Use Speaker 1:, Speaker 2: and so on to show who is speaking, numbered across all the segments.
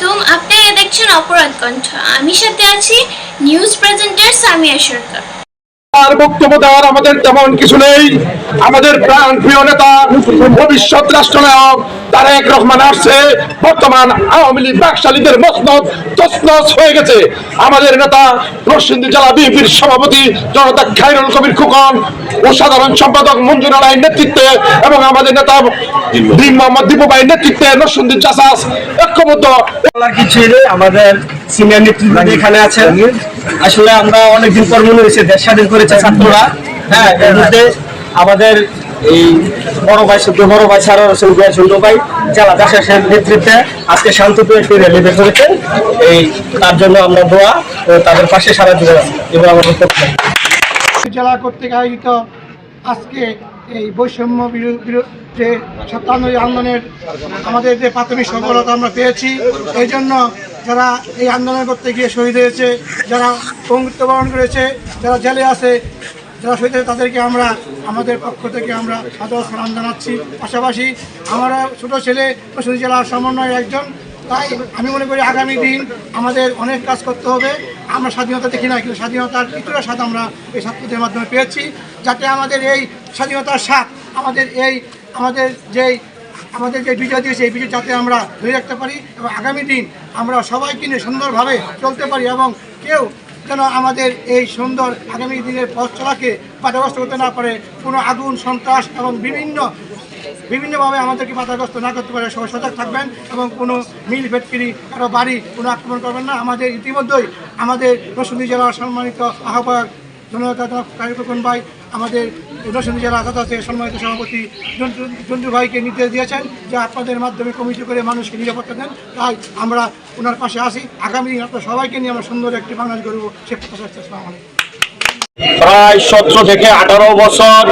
Speaker 1: আলাইকুম আপনারা দেখছেন অপরাধ কণ্ঠ। আমি সাথে আছি নিউজ প্রেজেন্টার সামিয়া সরকার।
Speaker 2: আর বক্তব্য দেওয়ার আমাদের তেমন কিছু নেই। আমাদের প্রাণ প্রিয় নেতা, ভবিষ্যৎ রাষ্ট্রনায়ক তারেক রহমান আসছে। বর্তমান আওয়ামী লীগ বাকশালীদের মসনদ তসনস হয়ে গেছে। আমাদের নেতা নরসিংদী জেলা বিএনপির সভাপতি জনতা খাইরুল কবির খুকন ও সাধারণ সম্পাদক মঞ্জুর নেতৃত্বে এবং আমাদের নেতা ভীম মোহাম্মদ দীপু নেতৃত্বে নরসিংদী চাষাস ঐক্যবদ্ধ।
Speaker 3: বলার কিছু নেই, আমাদের সিনিয়র নেতৃত্ব এখানে আছেন। আসলে আমরা অনেকদিন পর মনে হয়েছে দেশ স্বাধীন করেছে ছাত্ররা। হ্যাঁ মধ্যে আমাদের এই বড় ভাই শুদ্ধ বড় ভাই, সারা হোসেন গুয়া ছোট ভাই, জেলা দাসের নেতৃত্বে আজকে শান্তিপ্রিয় একটি র্যালি বের করেছেন এই, তার জন্য আমরা দোয়া ও তাদের পাশে সারা জীবন এবং আমাদের
Speaker 4: জেলা কর্তৃক আয়োজিত আজকে এই বৈষম্য যে সত্তান্ন আন্দোলনের আমাদের যে প্রাথমিক সফলতা আমরা পেয়েছি, এই জন্য যারা এই আন্দোলন করতে গিয়ে শহীদ হয়েছে, যারা মৃত্যুবরণ করেছে, যারা জেলে আছে, যারা শহীদ হয়েছে, তাদেরকে আমরা, আমাদের পক্ষ থেকে আমরা সাদর সালাম জানাচ্ছি। পাশাপাশি আমরা ছোট ছেলে পশুরি জেলার সমন্বয়ের একজন, তাই আমি মনে করি আগামী দিন আমাদের অনেক কাজ করতে হবে। আমরা স্বাধীনতা দেখি না, কিন্তু স্বাধীনতার কিছুটা স্বাদ আমরা এই ছাত্রদের মাধ্যমে পেয়েছি। যাতে আমাদের এই স্বাধীনতার স্বাদ আমাদের এই, আমাদের যেই, আমাদের যে বিজয় দিয়েছে, এই বিজয় যাতে আমরা ধরে রাখতে পারি এবং আগামী দিন আমরা সবাইকে নিয়ে সুন্দরভাবে চলতে পারি এবং কেউ যেন আমাদের এই সুন্দর আগামী দিনের পথ চলাকে বাধাগ্রস্ত করতে না পারে, কোনো আগুন, সন্ত্রাস এবং বিভিন্ন, বিভিন্নভাবে আমাদেরকে বাধাগ্রস্ত না করতে পারে, সবাই সজাগ থাকবেন এবং কোনো মিল ফেটকিরি কারও বাড়ি কোনো আক্রমণ করবেন না। আমাদের ইতিমধ্যেই আমাদের রসুন্দি জেলার সম্মানিত আহ্বায়ক জনতা কারিকন ভাই, আমাদের রসুন্দি জেলা আদালতের সম্মানিত সভাপতি জঞ্জু ভাইকে নির্দেশ দিয়েছেন যে আপনাদের মাধ্যমে কমিটি করে মানুষকে নিরাপত্তা দেন। তাই আমরা ওনার পাশে আসি আগামী দিন আপনার সবাইকে নিয়ে আমরা সুন্দর একটি বাংলাদেশ গড়ব। সে প্রত্যাশা
Speaker 3: প্রায় সতেরো থেকে আঠারো বছর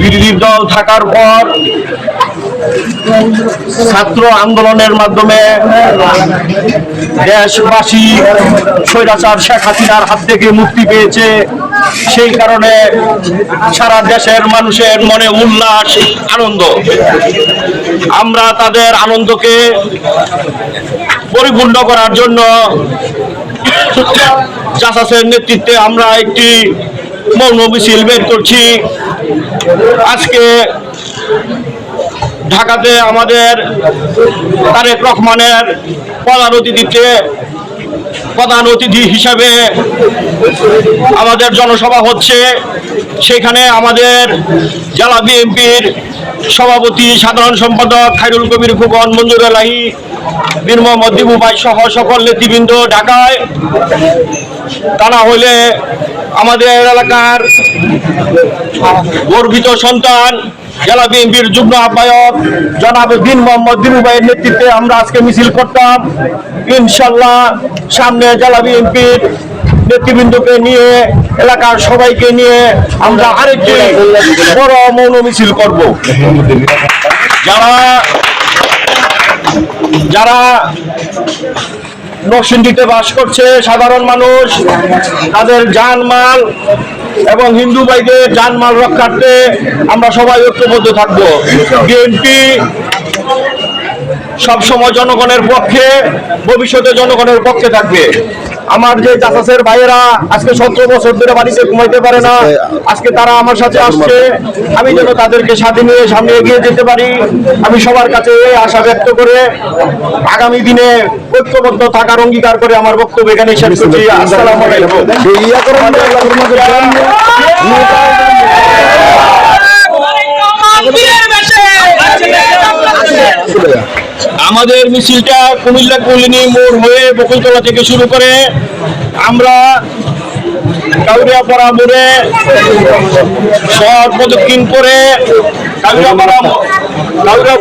Speaker 3: বিরোধী দল থাকার পর ছাত্র আন্দোলনের মাধ্যমে দেশবাসী স্বৈরাচার শেখ হাসিনার হাত থেকে মুক্তি পেয়েছে। সেই কারণে সারা দেশের মানুষের মনে উল্লাস, আনন্দ। আমরা তাদের আনন্দকে পরিপূর্ণ করার জন্য জাসাসের নেতৃত্বে আমরা একটি মৌন মিছিল বের করছি। আজকে ঢাকাতে আমাদের তারেক রহমানের প্রধান অতিথিতে প্রধান অতিথি হিসাবে আমাদের জনসভা হচ্ছে। সেখানে আমাদের জেলা বিএনপির সভাপতি, সাধারণ সম্পাদক খাইরুল কবির ফুকন, মঞ্জুর এলাহি বীর মোহাম্মদ দিবু ভাই সহ সকল নেতৃবৃন্দ ঢাকায়। তা না হলে আমাদের এলাকার গর্বিত সন্তান। জেলা বিএনপির যুগ্ম আহ্বায়ক জনাব দিন মোহাম্মদ দিবু ভাইয়ের নেতৃত্বে আমরা আজকে মিছিল করতাম। ইনশাল্লাহ সামনে জেলা বিএনপির নেতৃবৃন্দকে নিয়ে, এলাকার সবাইকে নিয়ে আমরা আরেকটি বড় মৌন মিছিল করব। যারা যারা নরসিংদীতে বাস করছে, সাধারণ মানুষ, তাদের জানমাল এবং হিন্দু ভাইদের জানমাল রক্ষার্থে আমরা সবাই ঐক্যবদ্ধ থাকব। বিএনপি সবসময় জনগণের পক্ষে, ভবিষ্যতে জনগণের পক্ষে থাকবে। আমার যে চাচাসের ভাইয়েরা আজকে সতেরো বছর ধরে বাড়িতে ঘুমাইতে পারে না আজকে তারা আমার সাথে আসছে। আমি যেন তাদেরকে সাথে নিয়ে সামনে এগিয়ে যেতে পারি। আমি সবার কাছে এই আশা ব্যক্ত করে আগামী দিনে ঐক্যবদ্ধ থাকার অঙ্গীকার করে আমার বক্তব্য এখানে শেষ করছি। আসসালামু আলাইকুম। আমাদের মিছিলটা কুমিল্লা কলিনী মোড় হয়ে বকুলতলা থেকে শুরু করে আমরা কাউরিয়াপাড়া মোড়ে শহর প্রদক্ষিণ করে কাউরিয়াপাড়া কাউরিয়া